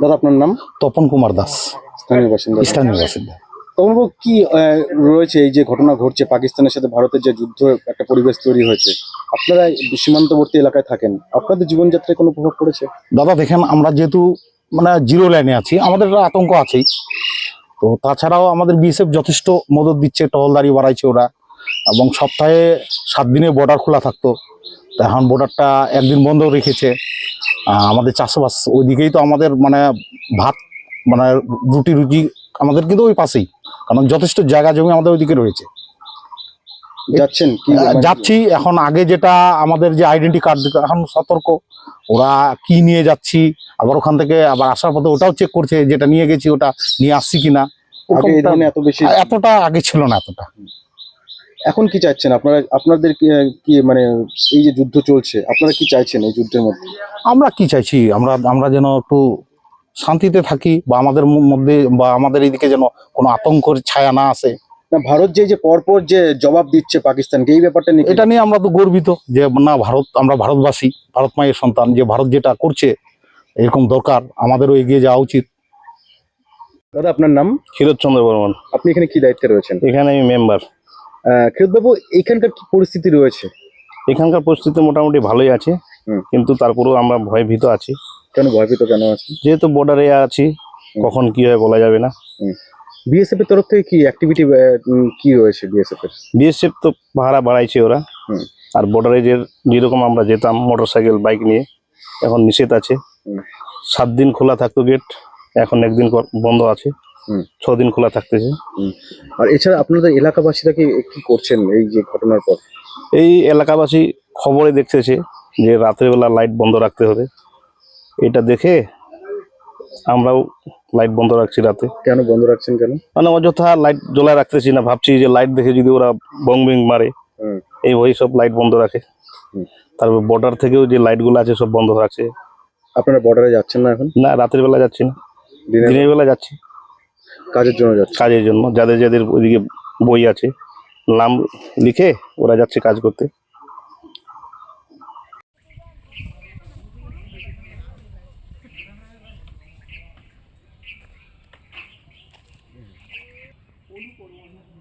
দাদা আপনার নাম? তপন কুমার দাস। স্থানীয় বাসিন্দা। স্থানীয় বাসিন্দা। তবু কি রয়েছে এই যে ঘটনা ঘটছে পাকিস্তানের সাথে ভারতের যে যুদ্ধ একটা পরিবেশ তৈরি হয়েছে আপনারা সীমান্তবর্তী এলাকায় থাকেন আপনাদের জীবনযাত্রায় কোনো প্রভাব পড়েছে? দাদা দেখেন আমরা যেহেতু মানে জিরো লাইনে আছি। আমাদের একটা আতঙ্ক আছেই। তো তাছাড়াও আমাদের বিএসএফ যথেষ্ট মদত দিচ্ছে টহলদারি বাড়াইছে ওরা। এবং সপ্তাহে সাত দিনে বর্ডার খোলা থাকতো। তো এখন বর্ডারটা একদিন বন্ধ রেখেছে। আমাদের চাষবাস ওইদিকেই তো আমাদের মানে ভাত মানে রুটি রুটি আমাদের কিন্তু ওই পাশেই। কারণ যথেষ্ট জায়গা জমি আমাদের ওইদিকে রয়েছে। যাচ্ছেন যাচ্ছি এখন আগে যেটা আমাদের যে আইডেন্টি কার্ড এখন সতর্ক। ওরা কি নিয়ে যাচ্ছি? আবার ওখান থেকে আবার আসার পথে ওটাও চেক করছে যেটা নিয়ে গেছি ওটা নিয়ে আসছি কিনা। এতটা আগে ছিল না এতটা। এখন কি চাইছেন? আপনারা আপনাদের কি কি মানে এই যে যুদ্ধ চলছে আপনারা কি চাইছেন এই যুদ্ধের মধ্যে? আমরা কি চাইছি? আমরা আমরা যেন একটু শান্তিতে থাকি বা আমাদের মধ্যে বা আমাদের এইদিকে যেন কোনো আতঙ্কের ছায়া না আসে। না ভারত যে যে পরপর যে জবাব দিচ্ছে পাকিস্তানকে এই ব্যাপারটা নিয়ে এটা নিয়ে আমরা তো গর্বিত যে না ভারত আমরা ভারতবাসী ভারত মায়ের সন্তান যে ভারত যেটা করছে এরকম দরকার আমাদেরও এগিয়ে যাওয়া উচিত। দাদা আপনার নাম? ক্ষীরোদচন্দ্র বর্মন। আপনি এখানে কি দায়িত্বে রয়েছেন? এখানে আমি মেম্বার। ক্ষীরবাবু এখানকার কি পরিস্থিতি রয়েছে? এখানকার পরিস্থিতি মোটামুটি ভালোই আছে কিন্তু তারপরেও আমরা ভয় ভীত আছি। কেন ভয়ভীত কেন আছে যেহেতু বর্ডারে আছি কখন কি হয় বলা যাবে না। বিএসএফ এর তরফ থেকে কি অ্যাক্টিভিটি কি রয়েছে বিএসএফ এর? বিএসএফ তো ভাড়া বাড়াইছে ওরা। আর বর্ডারে যে যেরকম আমরা যেতাম মোটর সাইকেল বাইক নিয়ে এখন নিষেধ আছে। সাত দিন খোলা থাকতো গেট এখন একদিন বন্ধ আছে। ছ দিন খোলা থাকতেছে। আর এছাড়া আপনাদের এলাকাবাসীরা কি কি করছেন এই যে ঘটনার পর? এই এলাকাবাসী খবরে দেখতেছে যে রাতের বেলা লাইট বন্ধ রাখতে হবে। এটা দেখে আমরাও লাইট বন্ধ রাখছি রাতে। কেন বন্ধ রাখছেন কেন? মানে অযথা লাইট জ্বলায় রাখতেছি না ভাবছি যে লাইট দেখে যদি ওরা বং বিং মারে এই ভয়ে সব লাইট বন্ধ রাখে। তারপর বর্ডার থেকেও যে লাইটগুলো আছে সব বন্ধ রাখছে। আপনারা বর্ডারে যাচ্ছেন না এখন? না রাতের বেলা যাচ্ছি না। দিনের বেলা যাচ্ছি। কাজের জন্য যাচ্ছেন? কাজের জন্য যাদের যাদের ওইদিকে বই আছে নাম লিখে ওরা যাচ্ছে কাজ করতে। 41.